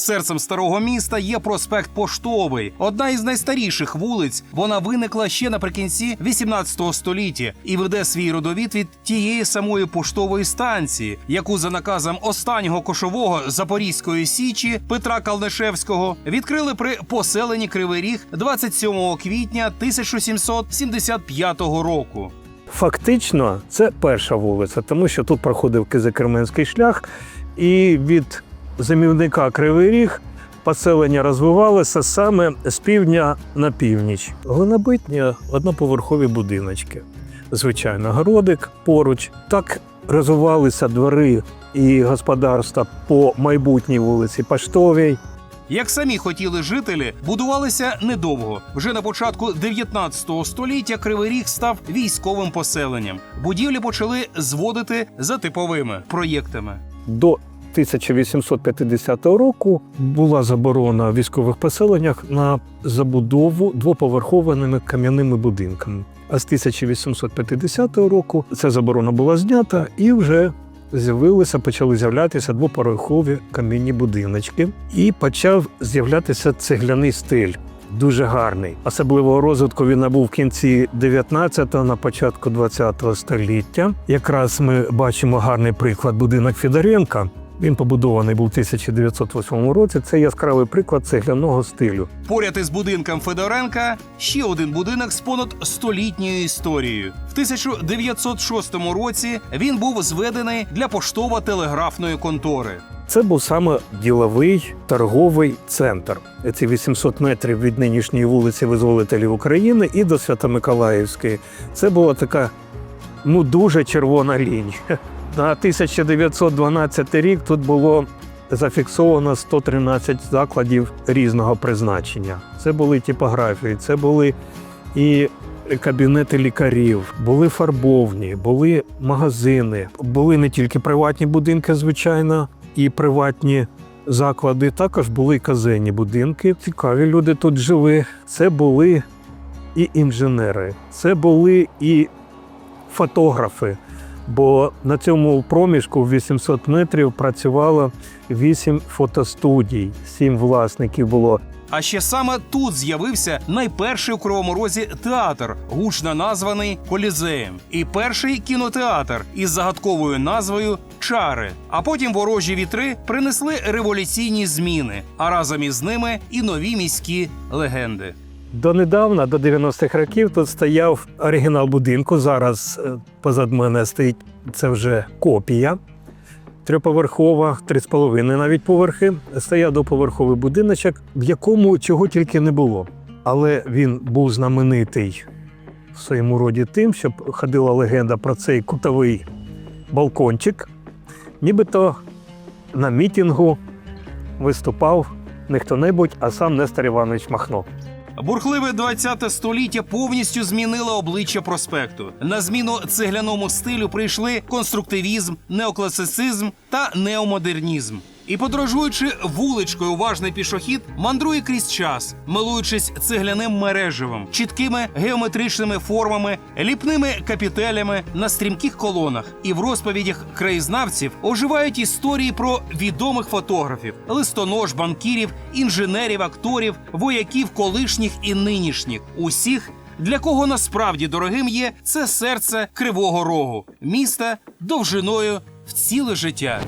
Серцем старого міста є проспект Поштовий, одна із найстаріших вулиць. Вона виникла ще наприкінці 18 століття і веде свій родовід від тієї самої поштової станції, яку за наказом останнього кошового Запорізької січі Петра Калнишевського відкрили при поселенні Кривий Ріг 27 квітня 1775 року. Фактично, це перша вулиця, тому що тут проходив Кизикерменський шлях, і від замівника Кривий Ріг поселення розвивалося саме з півдня на північ. Глинобитні одноповерхові будиночки. Звичайно, городик поруч. Так розвивалися двори і господарства по майбутній вулиці Поштовій. Як самі хотіли жителі, будувалися недовго. Вже на початку 19 століття Кривий Ріг став військовим поселенням. Будівлі почали зводити за типовими проєктами. До 1850 року була заборона в військових поселеннях на забудову двоповерхованими кам'яними будинками. А з 1850 року ця заборона була знята і вже з'явилися, почали з'являтися двоповерхові кам'яні будиночки, і почав з'являтися цегляний стиль. Дуже гарний. Особливого розвитку він набув в кінці 19-го, на початку 20-го століття. Якраз ми бачимо гарний приклад будинок Федоренка. Він побудований був у 1908 році. Це яскравий приклад цегляного стилю. Поряд із будинком Федоренка ще один будинок з понад столітньою історією. В 1906 році він був зведений для поштово-телеграфної контори. Це був саме діловий торговий центр. Ці 800 метрів від нинішньої вулиці Визволителів України і до Свято-Миколаївської. Це була така ну дуже червона лінія. На 1912 рік тут було зафіксовано 113 закладів різного призначення. Це були типографії, це були і кабінети лікарів, були фарбовні, були магазини, були не тільки приватні будинки, звичайно, і приватні заклади. Також були казенні будинки. Цікаві люди тут жили. Це були і інженери, це були і фотографи. Бо на цьому проміжку в 800 метрів працювало 8 фотостудій, 7 власників було. А ще саме тут з'явився найперший у Кривому Розі театр, гучно названий Колізеєм, і перший кінотеатр із загадковою назвою Чари. А потім ворожі вітри принесли революційні зміни, а разом із ними і нові міські легенди. Донедавна, до 90-х років, тут стояв оригінал будинку. Зараз е, позад мене стоїть це вже копія. Трьоповерхова, три з половиною навіть поверхи. Стояв доповерховий будиночок, в якому чого тільки не було. Але він був знаменитий в своєму роді тим, що ходила легенда про цей кутовий балкончик. Нібито на мітингу виступав не хто-небудь, а сам Нестор Іванович Махно. Бурхливе 20 століття повністю змінило обличчя проспекту. На зміну цегляному стилю прийшли конструктивізм, неокласицизм та неомодернізм. І подорожуючи вуличкою, уважний пішохід мандрує крізь час, милуючись цегляним мережевим, чіткими геометричними формами, ліпними капітелями на стрімких колонах. І в розповідях краєзнавців оживають історії про відомих фотографів, листонож, банкірів, інженерів, акторів, вояків колишніх і нинішніх, усіх. Для кого насправді дорогим є це серце Кривого Рогу, міста довжиною в ціле життя.